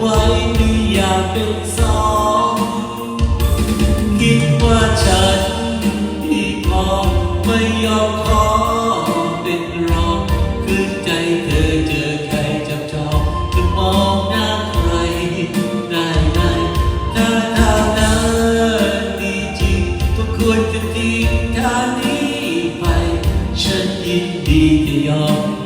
ไว้ไม่อยากเป็นสองคิดว่าฉันที่พอไม่ยอมขอเป็นรองคือใจเธอเจอใครจับจองจะมองหน้าใครได้ไหมถ้าทางนั้นดีจริงต้องควรจะทิ้งทางนี้ไป ฉันยินดีจะยอม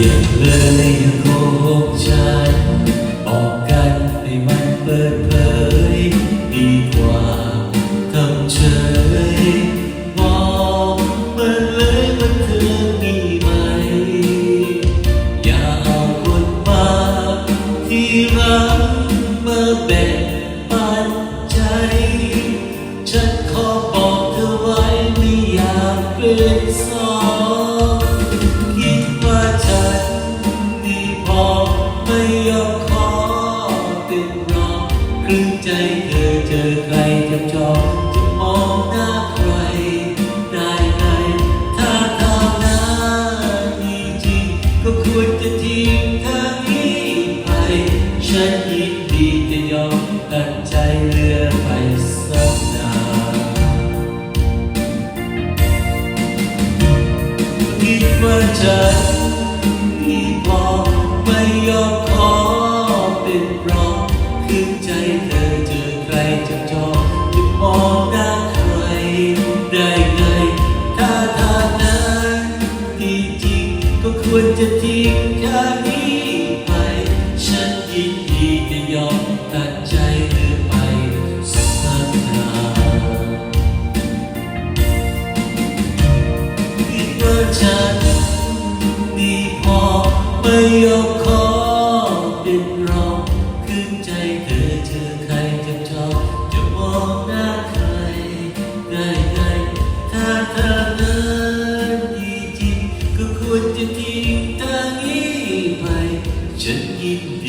อย่าเลยอย่าโกหกฉันบอก อเจอใครจับจองจะมอ มองหน้าใครได้ไงถ้าทางนั้นที่จริงก็ควรจะทิ้งทางนี้ไป ฉันยินดีจะยอมตัดใจเลือไปสักนานคิดว่าฉันดีพอไม่ยอมขอ ฉัน